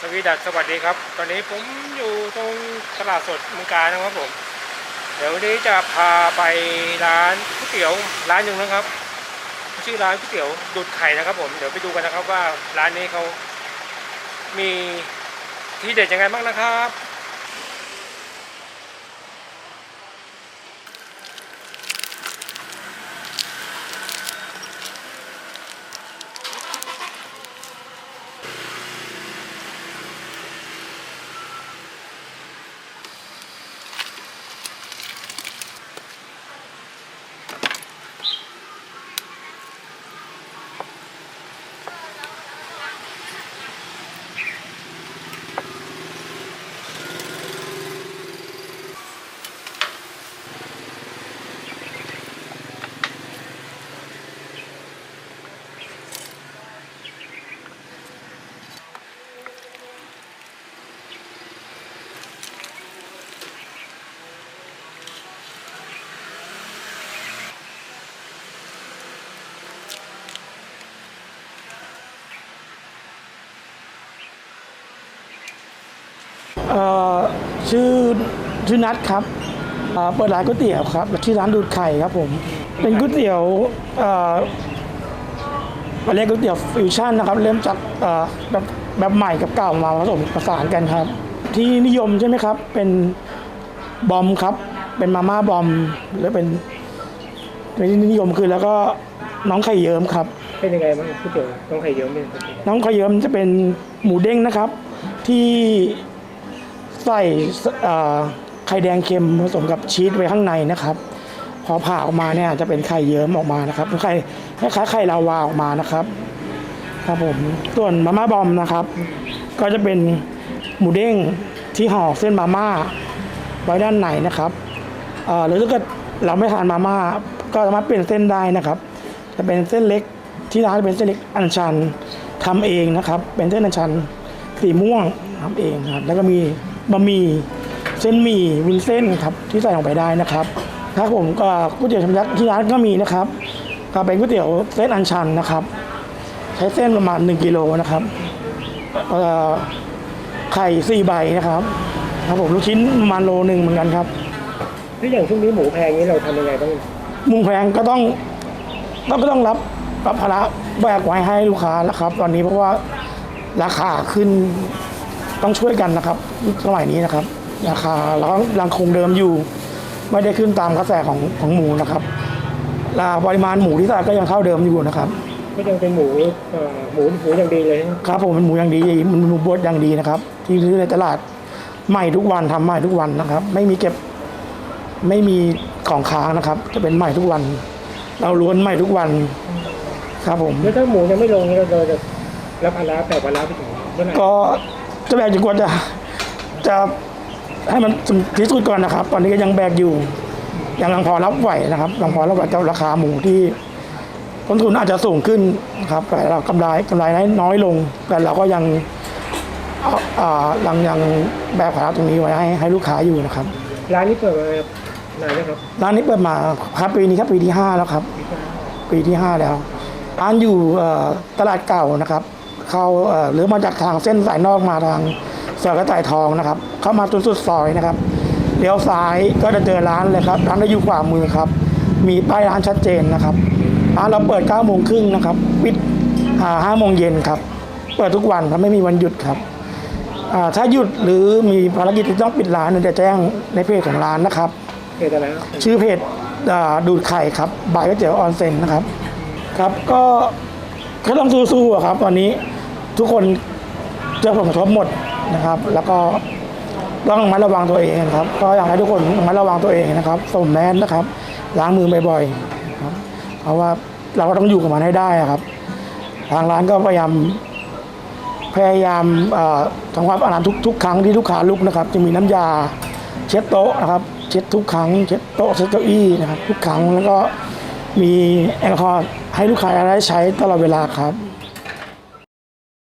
สวีดัสสวัสดีครับ ตอนนี้ผมอยู่ตรงตลาดสดเมืองการนะครับผม เดี๋ยววันนี้จะพาไปร้านก๋วยเตี๋ยวร้านหนึ่งนะครับ ชื่อร้านก๋วยเตี๋ยวดุดไข่นะครับ ผมเดี๋ยวไปดูกันนะครับว่าร้านนี้เขามีที่เด็ดยังไงบ้างนะครับ เอ่อชื่อ ชื่อนัทครับเอ่อเปิดร้านก๋วยเตี๋ยวครับชื่อร้านดูดไข่ครับผม เป็นก๋วยเตี๋ยวเอ่อเราเรียกก๋วยเตี๋ยวฟิวชั่นนะครับ เริ่มจากเอ่อแบบแบบใหม่กับเก่ามาผสมผสานกันครับ ที่นิยมใช่ไหมครับ เป็นบอมครับ เป็นมาม่าบอมหรือเป็นเป็นที่นิยมคือแล้วก็น้องไข่เยิ้มครับ เป็นยังไงบ้างก๋วยเตี๋ยวต้องไข่เยิ้มเป็นน้องไข่เยิ้มจะเป็นหมูเด้งนะครับ ที่ใส่เอ่อ ไข่แดงเค็มผสมกับชีสไว้ข้างในนะครับ พอผ่าออกมาเนี่ยจะเป็นไข่เยิ้มออกมานะครับไข่คล้ายไข่ลาวาออกมานะครับ ครับผมส่วนมาม่าบอมนะครับ ก็จะเป็นหมูเด้งที่ห่อเส้นมาม่าไว้ด้านในนะครับเอ่อหรือถ้าเกิดเราไม่ทานมาม่าก็สามารถเปลี่ยนเส้นได้นะครับ จะเป็นเส้นเล็กที่ร้านเป็นเส้นเล็กอัญชันทำเองนะครับ เป็นเส้นอัญชันสีม่วงทำเองครับ แล้วก็มีบะหมี่ เส้นหมี่วุ้นเส้นครับที่ใส่ลงไปได้นะครับครับผมก็ก๋วยเตี๋ยวชามยักษ์ที่ร้านก็มีนะครับก็เป็นก๋วยเตี๋ยวเส้นอัญชันนะครับ ใช้เส้นประมาณ1กิโลนะครับเอ่อไข่สี่ใบนะครับ ครับผมลูกชิ้นประมาณโลหนึ่งเหมือนกันครับถ้าอย่างช่วงนี้หมูแพงนี้เราทำยังไงบ้างมุงแพงก็ต้องก็ก็ต้องรับรับภาระแบกไว้ให้ลูกค้าแล้วครับ ตอนนี้เพราะว่าราคาขึ้นต้องช่วยกันนะครับสมัยนี้นะครับ ราคาเรายังคงเดิมอยู่ ไม่ได้ขึ้นตามกระแสของของหมูนะครับราปริมาณหมูที่ตลาดก็ยังเท่าเดิมอยู่นะครับก็ยังเป็นหมูเอ่อหมูหมูอย่างดีเลยครับ ผมเป็นหมูอย่างดีมันหมูบดอย่างดีนะครับ ที่ซื้อในตลาดใหม่ทุกวันทำใหม่ทุกวันนะครับ ไม่มีเก็บไม่มีของค้างนะครับ จะเป็นใหม่ทุกวัน เราล้วนใหม่ทุกวันครับผม แล้วถ้าหมูยังไม่ลงนี่เราเราจะรับภาระแบกภาระไปถึงเมื่อไหร่ก็จะแบกจนกว่าจะจะ ให้มันถึงที่สุดก่อนนะครับ ตอนนี้ก็ยังแบกอยู่ ยังยังพอรับไหวนะครับยังพอรับไหวกับราคาหมูที่ต้นทุนอาจจะสูงขึ้นนะครับแต่เรากำไรกำไรน้อยลง แต่เราก็ยังเอาอ่ายังยังแบกภาระตรงนี้ไว้ให้ให้ลูกค้าอยู่นะครับ ร้านนี้เปิดมานานแล้วครับร้านนี้เปิดมาครับปีนี้ครับปีที่ห้าแล้วครับ ปีที่ห้าแล้วร้านอยู่เอ่อตลาดเก่านะครับ เข้าเอ่อหรือมาจากทางเส้นสายนอกมาทาง ซอยกระต่ายทองนะครับ เข้ามาจนสุดซอยนะครับเลี้ยวซ้ายก็จะเจอร้านเลยครับร้านจะอยู่ขวามือครับ มีป้ายร้านชัดเจนนะครับร้านเราเปิด9โมงครึ่งนะครับปิดห้าโมงเย็นครับเปิดทุกวันครับไม่มีวันหยุดครับอ่าถ้าหยุดหรือมีภารกิจที่ต้องปิดร้านเนี่ยจะแจ้งในเพจของร้านนะครับเพจอะไรครับชื่อเพจอ่าดูดไข่ครับบายก๋วยเตี๋ยวออนเซ็นนะครับ ครับก็ก็ต้องสู้ๆอะครับ ตอนนี้ทุกคนเจอผลกระทบหมด นะครับ แล้วก็ต้องระมัดระวังตัวเองครับ ก็อยากให้ทุกคนระมัดระวังตัวเองนะครับสวมแมสนะครับ ล้างมือบ่อยๆครับเพราะว่าเราก็ต้องอยู่กับมันให้ได้ครับ ทางร้านก็พยายามพยายามทำความสะอาดทุกทุกครั้งที่ลูกค้าลุกนะครับ จะมีน้ำยาเช็ดโต๊ะนะครับ เช็ดทุกครั้งเช็ดโต๊ะเช็ดเก้าอี้นะครับ ทุกครั้งแล้วก็มีแอลกอฮอล์ให้ลูกค้าได้ใช้ตลอดเวลาครับ